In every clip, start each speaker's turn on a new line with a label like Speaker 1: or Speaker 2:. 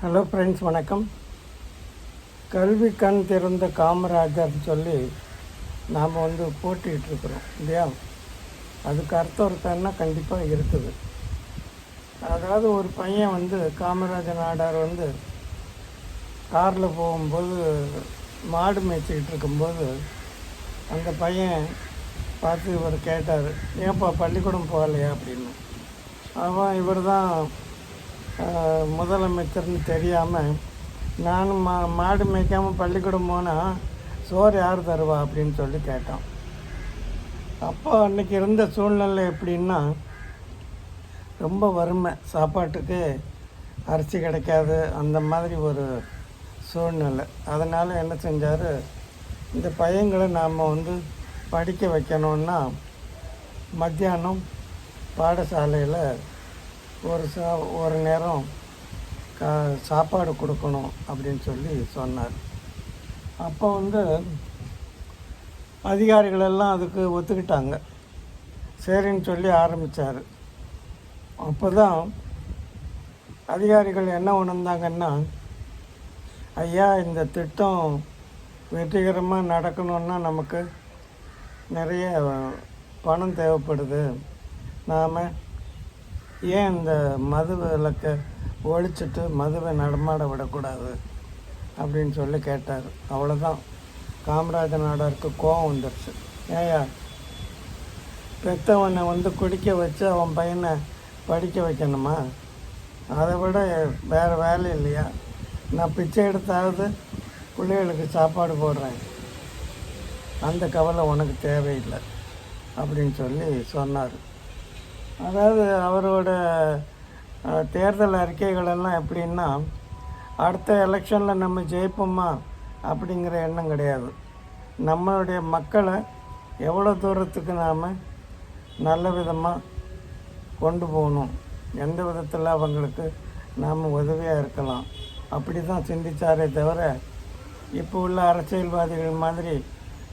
Speaker 1: Hello friends வணக்கம். கல்வி கண் திறந்த காமராஜர் சொல்லி நாம் வந்து போட்டிகிட்டு இருக்கிறோம் இல்லையா? அதுக்கு அர்த்தம் இருக்கான்னா கண்டிப்பாக இருக்குது. அதாவது ஒரு பையன் வந்து காமராஜர் நாடார் வந்து காரில் போகும்போது மாடு மேய்ச்சிக்கிட்டு இருக்கும்போது அந்த பையன் பார்த்து இவர் கேட்டார் ஏன்ப்பா பள்ளிக்கூடம் போகலையா? அப்படின்னு. அவன் இவர் தான் முதலமைச்சர்னு தெரியாமல் நானும் மா மாடு மேய்க்காமல் பள்ளிக்கூடம் போனால் சோறு யார் தருவா அப்படின்னு சொல்லி கேட்டோம் அப்போ அன்னைக்கு இருந்த சூழ்நிலை எப்படின்னா ரொம்ப வறுமை. சாப்பாட்டுக்கு அரிசி கிடைக்காது அந்த மாதிரி ஒரு சூழ்நிலை. அதனால் என்ன செஞ்சார் இந்த பையங்களை நாம் வந்து படிக்க வைக்கணுன்னா மத்தியானம் பாடசாலையில் ஒரு சா ஒரு நேரம் கா சாப்பாடு கொடுக்கணும் அப்படின்னு சொல்லி சொன்னார். அப்போ வந்து அதிகாரிகள் எல்லாம் அதுக்கு ஒத்துக்கிட்டாங்க. சரின்னு சொல்லி ஆரம்பித்தார் அப்போ தான் அதிகாரிகள் என்ன உணர்ந்தாங்கன்னா ஐயா இந்த திட்டம் வெற்றிகரமாக நடக்கணுன்னா நமக்கு நிறைய பணம் தேவைப்படுது. நாம் ஏன் இந்த மது விளக்கை ஒழிச்சிட்டு மதுவை நடமாட விடக்கூடாது அப்படின்னு சொல்லி கேட்டார். அவ்வளோதான் காமராஜர் நாடாருக்கு கோவம் வந்துடுச்சு ஏயா பெத்தவனை வந்து குடிக்க வச்சு அவன் பையனை படிக்க வைக்கணுமா? அதை விட வேறு வேலை இல்லையா? நான் பிச்சை எடுத்தாவது பிள்ளைகளுக்கு சாப்பாடு போடுறேன். அந்த கவலை உனக்கு தேவையில்லை அப்படின்னு சொல்லி சொன்னார். அதாவது அவரோட தேர்தல் அறிக்கைகளெல்லாம் எப்படின்னா அடுத்த எலெக்ஷனில் நம்ம ஜெயிப்போமா அப்படிங்கிற எண்ணம் கிடையாது. நம்மளுடைய மக்களை எவ்வளோ தூரத்துக்கு நாம் நல்ல விதமாக கொண்டு போகணும்? எந்த விதத்தில் அவங்களுக்கு நாம் உதவியாக இருக்கலாம்? அப்படி தான் சிந்திச்சாரே தவிர இப்போ உள்ள அரசியல்வாதிகள் மாதிரி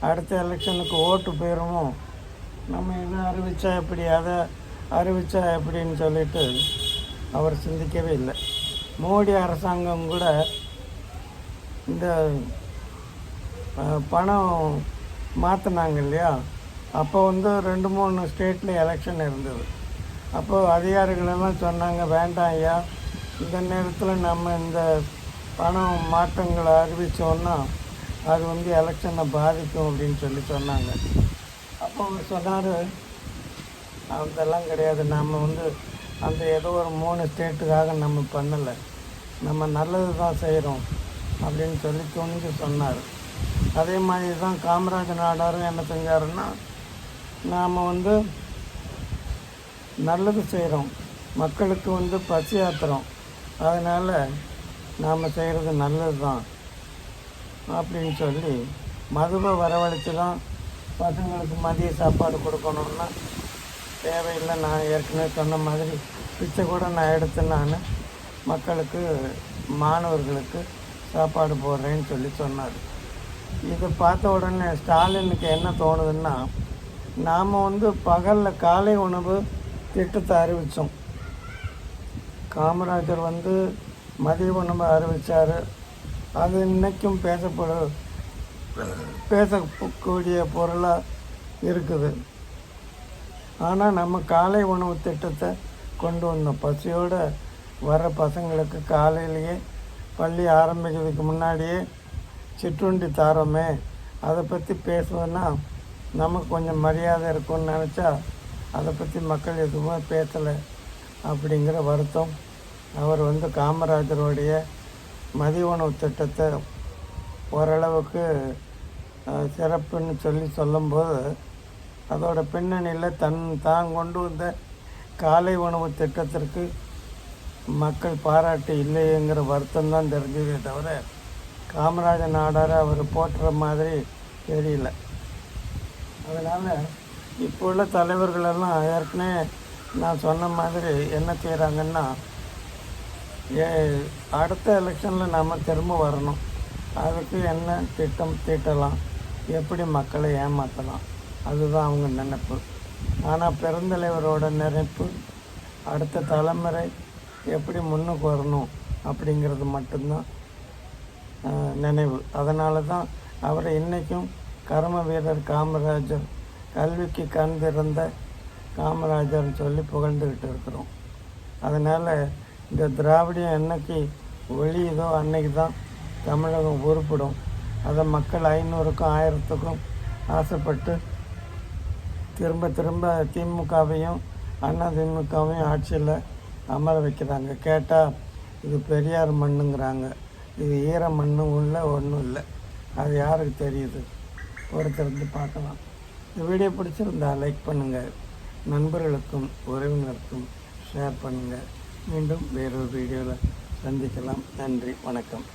Speaker 1: அடுத்த எலெக்ஷனுக்கு ஓட்டு போயிடுமோ நம்ம எதுவும் அறிவிச்சா எப்படி? அதை அறிவிச்சா எப்படின்னு சொல்லிட்டு அவர் சிந்திக்கவே இல்லை. மோடி அரசாங்கம் கூட இந்த பணம் மாற்றினாங்க இல்லையா? அப்போ வந்து ரெண்டு மூணு ஸ்டேட்டில் எலெக்ஷன் இருந்தது. அப்போது அதிகாரிகளெல்லாம் சொன்னாங்க வேண்டாம் ஐயா. இந்த நேரத்தில் நம்ம இந்த பணம் மாற்றங்களை அறிவித்தோன்னா அது வந்து எலெக்ஷனை பாதிக்கும் அப்படின்னு சொல்லி சொன்னாங்க. அப்போ அவர் சொன்னார் அதெல்லாம் கிடையாது. நம்ம வந்து அந்த ஏதோ ஒரு மூணு ஸ்டேட்டுக்காக நம்ம பண்ணலை. நம்ம நல்லது தான் செய்கிறோம் அப்படின்னு சொல்லி துணிஞ்சு சொன்னார். அதே மாதிரி தான் காமராஜர் நாடாரும் என்ன செஞ்சாருன்னா நாம் வந்து நல்லது செய்கிறோம் மக்களுக்கு வந்து பசி ஆத்துறோம். அதனால் நாம் செய்கிறது நல்லது தான் அப்படின்னு சொல்லி மதுவை வரவழைச்சு தான் பசங்களுக்கு மதிய சாப்பாடு கொடுக்கணுன்னா தேவையில்லை. நான் ஏற்கனவே சொன்ன மாதிரி பிச்சை கூட நான் எடுத்து நான். மக்களுக்கு மாணவர்களுக்கு சாப்பாடு போடுறேன்னு சொல்லி சொன்னார். இதை பார்த்த உடனே ஸ்டாலினுக்கு என்ன தோணுதுன்னா நாம் வந்து பகலில் காலை உணவு திட்டத்தை அறிவித்தோம் காமராஜர் வந்து மதிய உணவு அறிவித்தார் அது இன்றைக்கும் பேசப்படு பேசக்கூடிய பொருளாக இருக்குது. ஆனால் நம்ம காலை உணவு திட்டத்தை கொண்டு வந்தோம் பசியோடு வர பசங்களுக்கு காலையிலேயே பள்ளி ஆரம்பிக்கிறதுக்கு முன்னாடியே சிற்றுண்டி தாரோமே. அதை பற்றி பேசுவேன்னா நமக்கு கொஞ்சம் மரியாதை இருக்கும்னு நினச்சா அதை பற்றி மக்கள் எதுவுமே பேசலை அப்படிங்கிற வருத்தம். அவர் வந்து காமராஜருடைய மதிய உணவு திட்டத்தை ஓரளவுக்கு சிறப்புன்னு சொல்லி சொல்லும்போது அதோட பின்னணியில் தன் தான் கொண்டு வந்த காலை உணவு திட்டத்திற்கு மக்கள் பாராட்டு இல்லையேங்கிற வருத்தம் தான் தெரிஞ்சதே தவிர காமராஜர் நாடாரை அவர் போட்டுற மாதிரி தெரியல. அதனால் இப்போ உள்ள தலைவர்களெல்லாம் ஏற்கனவே நான் சொன்ன மாதிரி என்ன செய்கிறாங்கன்னா ஏ அடுத்த எலெக்ஷனில் நாம் திரும்ப வரணும். அதுக்கு என்ன திட்டம் தீட்டலாம்? எப்படி மக்களை ஏமாற்றலாம் அதுதான் அவங்க நினைப்பு. ஆனால் பெருந்தலைவரோட நினைப்பு அடுத்த தலைமுறை எப்படி முன்னுக்கு வரணும் அப்படிங்கிறது மட்டும்தான் நினைவு. அதனால தான் அவரை இன்றைக்கும் கர்ம வீரர் காமராஜர் கல்விக்கு கண் திறந்த காமராஜர்னு சொல்லி புகழ்ந்துக்கிட்டு இருக்கிறோம். அதனால் இந்த திராவிடம் என்னைக்கு ஒழியுதோ அன்னைக்கு தான் தமிழகம் உருப்பிடும். அதை மக்கள் ஐநூறுக்கும் ஆயிரத்துக்கும் ஆசைப்பட்டு திரும்ப திரும்ப திமுகவையும் அண்ணா திமுகவையும் ஆட்சியில் அமர வைக்கிறாங்க. கேட்டால் இது பெரியார் மண்ணுங்கிறாங்க. இது ஈர மண்ணும் உள்ள ஒன்றும் இல்லை. அது யாருக்கு தெரியுது? பொறுத்திருந்து பார்க்கலாம். இந்த வீடியோ பிடிச்சிருந்தா லைக் பண்ணுங்கள் நண்பர்களுக்கும் உறவினருக்கும் ஷேர் பண்ணுங்கள் மீண்டும் வேறொரு வீடியோவில் சந்திக்கலாம். நன்றி வணக்கம்.